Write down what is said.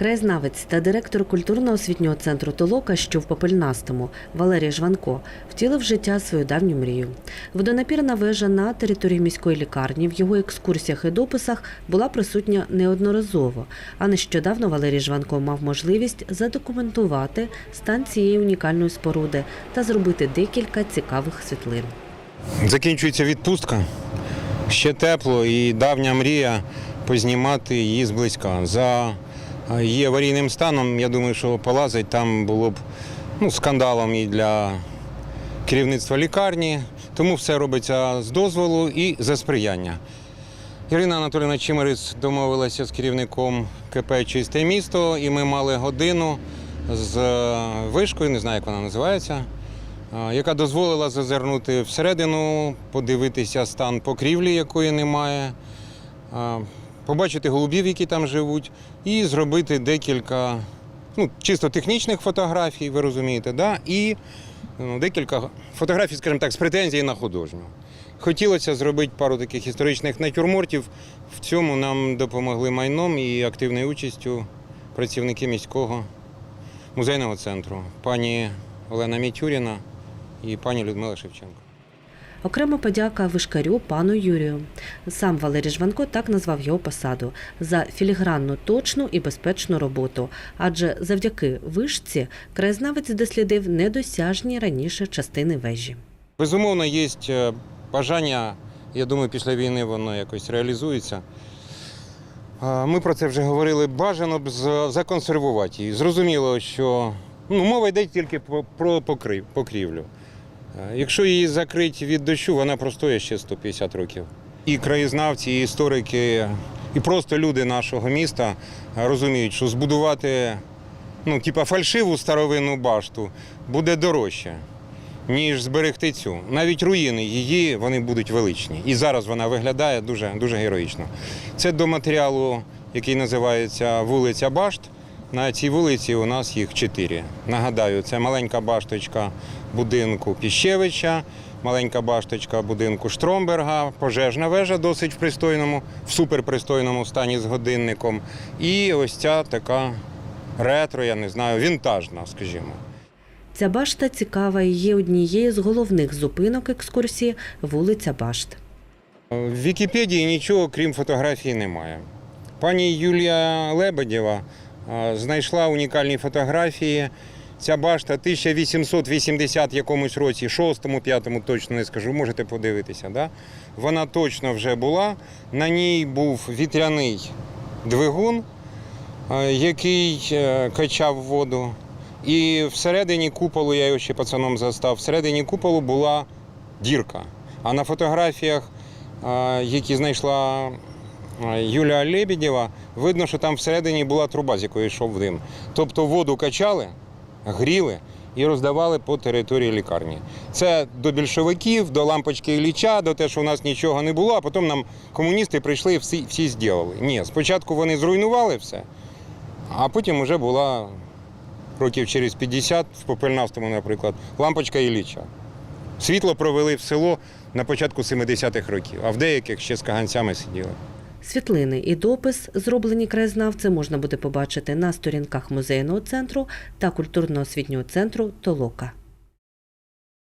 Краєзнавець та директор культурно-освітнього центру Толока, що в Попельнастому, Валерій Жванко, втілив в життя свою давню мрію. Водонапірна вежа на території міської лікарні в його екскурсіях і дописах була присутня неодноразово. А нещодавно Валерій Жванко мав можливість задокументувати стан цієї унікальної споруди та зробити декілька цікавих світлин. Закінчується відпустка. Ще тепло і давня мрія познімати її зблизька. За її аварійним станом, я думаю, що полазить там було б ну, скандалом і для керівництва лікарні. Тому все робиться з дозволу і за сприяння. Ірина Анатолійовна Чимерець домовилася з керівником КП Чисте місто, і ми мали годину з е, вишкою, не знаю, як вона називається, е, яка дозволила зазирнути всередину, подивитися стан покрівлі, якої немає, е, побачити голубів, які там живуть, і зробити декілька ну, чисто технічних фотографій, ви розумієте, да? і ну, декілька фотографій, скажімо так, з претензій на художню. Хотілося зробити пару таких історичних натюрмортів. В цьому нам допомогли майном і активною участю працівники міського музейного центру, пані Олена Мітюріна і пані Людмила Шевченко. Окрема подяка вишкарю пану Юрію. Сам Валерій Жванко так назвав його посаду за філігранну, точну і безпечну роботу. Адже завдяки вишці краєзнавець дослідив недосяжні раніше частини вежі. Безумовно, є е, бажання, я думаю, після війни воно якось реалізується. Ми про це вже говорили. Бажано б законсервувати її. Зрозуміло, що ну, мова йде тільки про покрив- покрівлю. Е, Якщо її закрити від дощу, вона простоє ще 150 років. І краєзнавці, і історики, і просто люди нашого міста е, розуміють, що збудувати ну, типа фальшиву старовинну башту буде дорожче ніж зберегти цю. Навіть руїни її вони будуть величні. І зараз вона виглядає дуже, дуже героїчно. Це до матеріалу, який називається вулиця Башт. На цій вулиці у нас їх чотири. Нагадаю, це маленька башточка будинку Піщевича, маленька башточка будинку Штромберга, пожежна вежа досить в пристойному, в суперпристойному стані з годинником. І ось ця така ретро, я не знаю, вінтажна, скажімо. Ця башта цікава і є однією з головних зупинок екскурсії вулиця Башт. В Вікіпедії нічого крім фотографії немає. Пані Юлія Лебедєва знайшла унікальні фотографії. Ця башта 1880 якомусь році, 6-му, 5-му точно не скажу, можете подивитися. Да? Вона точно вже була. На ній був вітряний двигун, який е, качав воду. І всередині куполу, я його ще пацаном застав, всередині куполу була дірка. А на фотографіях, які знайшла Юлія Лебедєва, видно, що там всередині була труба, з якої йшов дим. Тобто воду качали, гріли і роздавали по території лікарні. Це до більшовиків, до лампочки Ілліча, до те, що у нас нічого не було, а потім нам комуністи прийшли і всі, всі зробили. Ні, спочатку вони зруйнували все, а потім вже була років через 50 в Попельнавському, наприклад, лампочка Ілліча. Світло провели в село на початку 70-х років, а в деяких ще з каганцями сиділи. Світлини і допис, зроблені краєзнавцем, можна буде побачити на сторінках музейного центру та культурно-освітнього центру Толока.